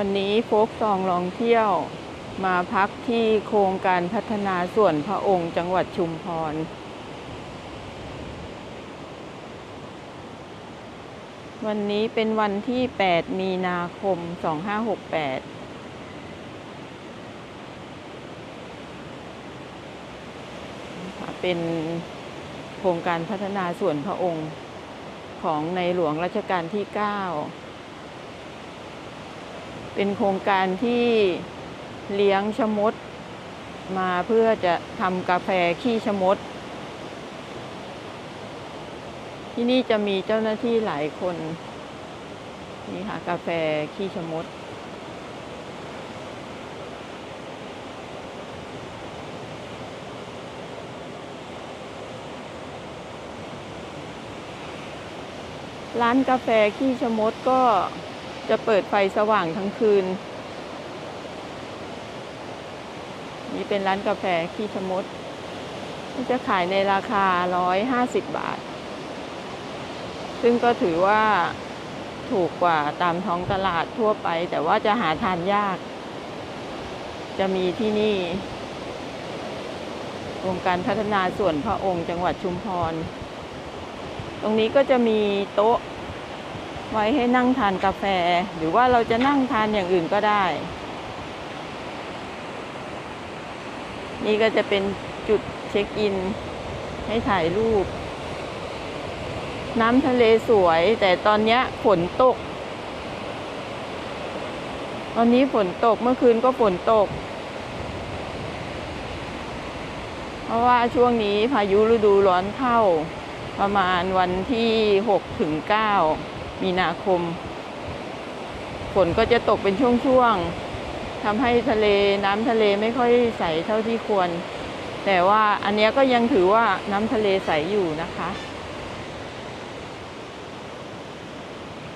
วันนี้โฟกซองลองเที่ยวมาพักที่โครงการพัฒนาส่วนพระองค์จังหวัดชุมพร วันนี้เป็นวันที่ 8 มีนาคม 2568เป็นโครงการพัฒนาส่วนพระองค์ของในหลวงรัชกาลที่ 9 เป็นโครงการที่เลี้ยงชมด มาเพื่อจะทำกาแฟขี้ชมด ที่นี่จะมีเจ้าหน้าที่หลายคน นี่ค่ะกาแฟขี้ชมดร้านกาแฟขี้ชะมดก็ จะเปิดไฟสว่างทั้งคืน นี่เป็นร้านกาแฟขี้ชะมดที่จะขายในราคา 150 บาท ซึ่งก็ถือว่าถูกกว่าตามท้องตลาดทั่วไป แต่ว่าจะหาทานยาก จะมีที่นี่องค์การพัฒนาส่วนพระองค์จังหวัดชุมพร ตรงนี้ก็จะมีโต๊ะ ไว้ให้นั่งทานกาแฟ หรือว่าเราจะนั่งทานอย่างอื่นก็ได้ นี่ก็จะเป็นจุดเช็คอิน ให้ถ่ายรูป น้ำทะเลสวย แต่ตอนนี้ฝนตก ตอนนี้ฝนตกเมื่อคืนก็ฝนตก เพราะว่าช่วงนี้พายุฤดูร้อนเข้าประมาณวันที่ 6 ถึง 9 มีนาคม ฝนก็จะตกเป็นช่วงๆทำให้ทะเลน้ำทะเลไม่ค่อยใสเท่าที่ควร แต่ว่าอันเนี้ยก็ยังถือว่าน้ำทะเลใสอยู่นะคะ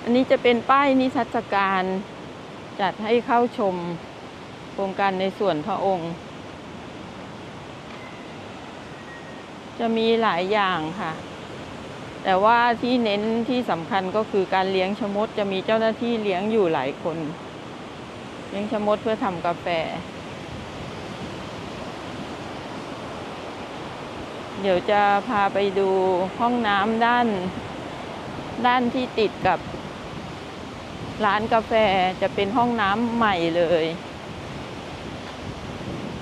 อันนี้จะเป็นป้ายนิทรรศการจัดให้เข้าชมโครงการในส่วนพระองค์ จะมีหลายอย่างค่ะ แต่ว่าที่เน้นที่สำคัญก็คือการเลี้ยงชมดจะมีเจ้าหน้าที่เลี้ยงอยู่หลายคน เลี้ยงชมดเพื่อทำกาแฟ เดี๋ยวจะพาไปดูห้องน้ำด้าน ด้านที่ติดกับร้านกาแฟจะเป็นห้องน้ำใหม่เลย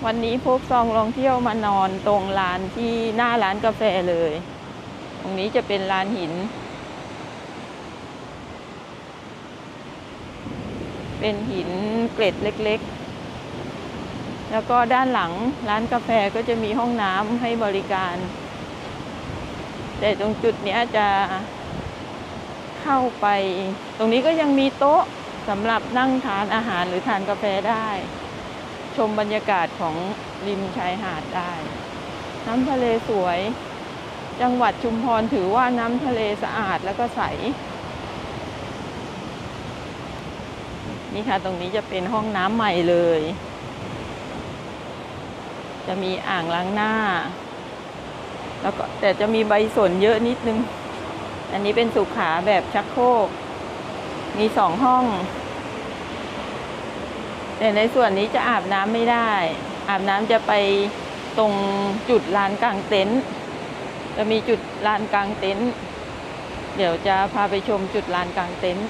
วันนี้พกซองลองเที่ยวมานอนตรงลานที่หน้าร้านกาแฟเลย รงนี้จะเป็นลานหิน เป็นหินเกล็ดเล็กๆ แล้วก็ด้านหลังร้านกาแฟก็จะมีห้องน้ำให้บริการ แต่ตรงจุดนี้จะเข้าไป ตรงนี้ก็ยังมีโต๊ะสำหรับนั่งทานอาหารหรือทานกาแฟได้ ชมบรรยากาศของริมชายหาดได้ น้ำทะเลสวย จังหวัดชุมพรถือว่าน้ำทะเลสะอาดแล้วก็ใส นี่ค่ะ ตรงนี้จะเป็นห้องน้ำใหม่เลย จะมีอ่างล้างหน้า แล้วก็แต่จะมีใบสนเยอะนิดนึง อันนี้เป็นสุขาแบบชักโครก มีสองห้อง แต่ในส่วนนี้จะอาบน้ำไม่ได้ อาบน้ำจะไปตรงจุดลานกลางเต็นท์ จะมีจุดลานกลางเต็นท์เดี๋ยวจะพาไปชมจุดลานกลางเต็นท์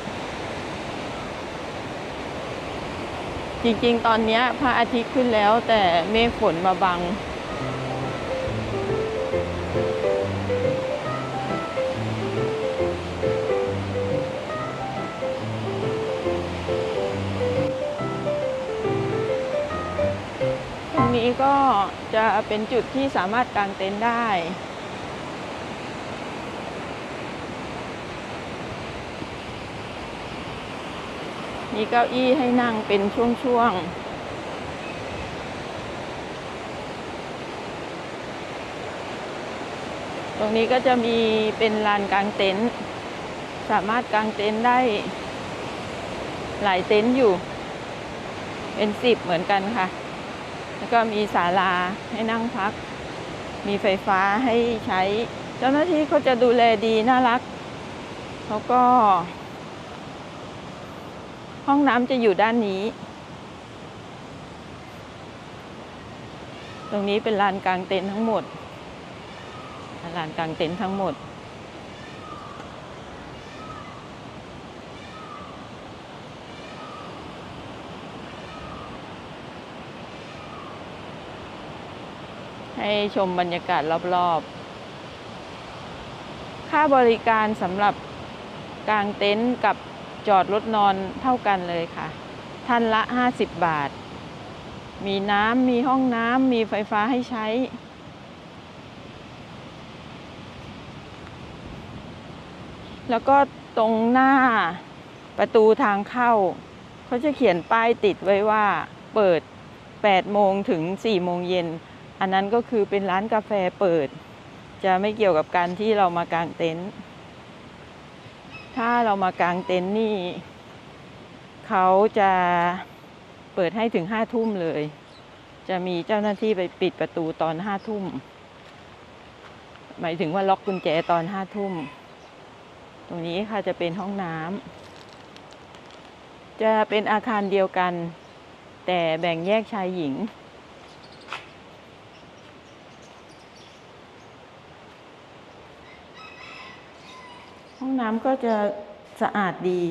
จริงๆ ตอนนี้พระอาทิตย์ขึ้นแล้วแต่เมฆฝนมาบัง ตรงนี้ก็จะเป็นจุดที่สามารถกางเต็นท์ได้ มีเก้าอี้ให้นั่งเป็นช่วงๆตรงนี้ก็จะมีเป็นลานกางเต็นท์สามารถกางเต็นท์ได้หลายเต็นท์อยู่ เป็นสิบเหมือนกันค่ะ แล้วก็มีศาลาให้นั่งพัก มีไฟฟ้าให้ใช้ เจ้าหน้าที่เขาจะดูแลดีน่ารักเขาก็ ห้องน้ำจะอยู่ด้านนี้ ตรงนี้เป็นลานกลางเต็นท์ทั้งหมด ลานกลางเต็นท์ทั้งหมด ให้ชมบรรยากาศรอบๆ ค่าบริการสำหรับกางเต็นท์กับ จอดรถนอนเท่ากันเลยค่ะ ท่านละ 50 บาท มีน้ำมีห้องน้ำมีไฟฟ้าให้ใช้ แล้วก็ตรงหน้าประตูทางเข้า เขาจะเขียนป้ายติดไว้ว่าเปิด 8 โมงถึง 4 โมงเย็น อันนั้นก็คือเป็นร้านกาแฟเปิด จะไม่เกี่ยวกับการที่เรามากางเต็นท์ ถ้าเรามากางเต็นท์นี่ เขาจะเปิดให้ถึงห้าทุ่มเลย จะมีเจ้าหน้าที่ไปปิดประตูตอนห้าทุ่ม หมายถึงว่าล็อกกุญแจตอนห้าทุ่ม ตรงนี้ค่ะจะเป็นห้องน้ำจะเป็นอาคารเดียวกัน แต่แบ่งแยกชายหญิง องน้ำก็จะสะอาดดี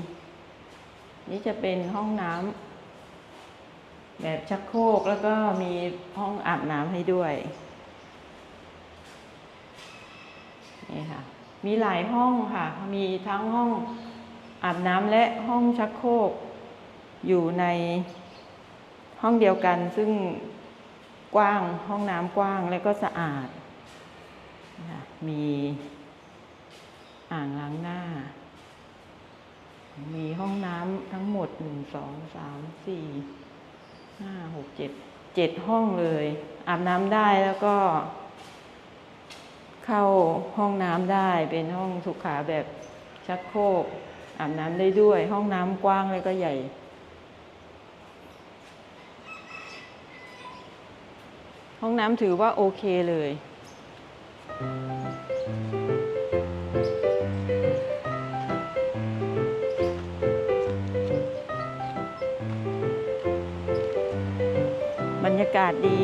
นี่จะเป็นห้องน้ำแบบชักโครกแล้วก็มีห้องอาบน้ำให้ด้วย นี่ค่ะ มีหลายห้องค่ะ มีทั้งห้องอาบน้ำและห้องชักโครกอยู่ในห้องเดียวกันซึ่งกว้างห้องน้ำกว้างและก็สะอาด มี อ่างล้างหน้า มีห้องน้ำทั้งหมดหนึ่งสองสามสี่ห้าหกเจ็ดเจ็ดห้องเลย อาบน้ำได้แล้วก็ เข้าห้องน้ำได้เป็นห้องสุขาแบบชักโครกอาบน้ำได้ด้วย ห้องน้ำกว้างแล้วก็ใหญ่ห้องน้ำถือว่าโอเคเลย รรยากาศดี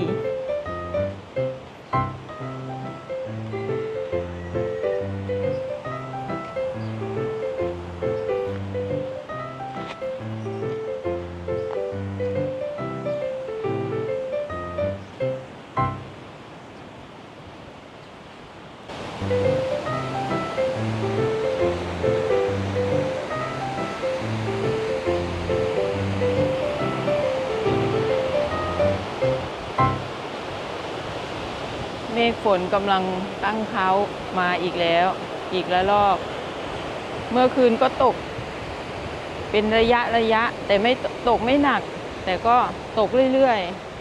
เมฆฝนกำลังตั้งเขามาอีกแล้ว อีกแล้วรอก เมื่อคืนก็ตก เป็นระยะระยะ แต่ไม่ตตกไม่หนัก แต่ก็ตกเรื่อยๆ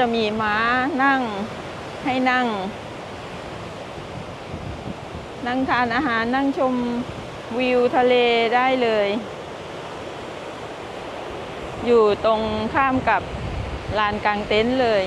จะมีม้านั่งให้นั่ง นั่งทานอาหารนั่งชมวิวทะเลได้เลย อยู่ตรงข้ามกับลานกลางเต็นท์เลย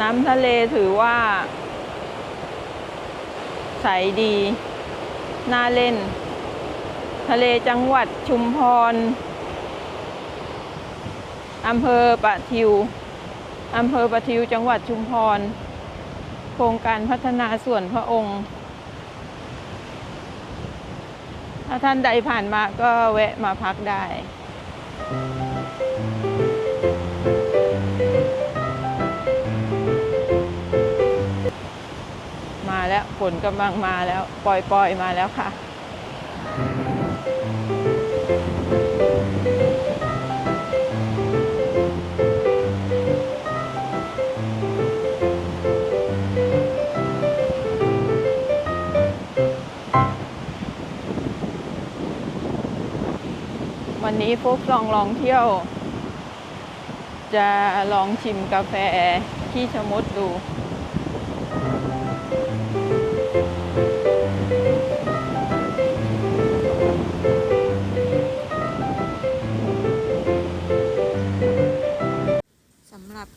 น้ำทะเลถือว่า ใสดี น่าเล่น ทะเลจังหวัดชุมพรอำเภอปะทิวอำเภอปะทิวจังหวัดชุมพร โครงการพัฒนาส่วนพระองค์ ถ้าท่านใดผ่านมาก็แวะมาพักได้ แล้วฝนกำลังมาแล้ว ปล่อยปอยๆมาแล้วค่ะ วันนี้ฟุกลองลองเที่ยว จะลองชิมกาแฟที่ชะมดดู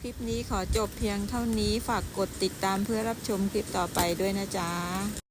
คลิปนี้ขอจบเพียงเท่านี้ฝากกดติดตามเพื่อรับชมคลิปต่อไปด้วยนะจ๊ะ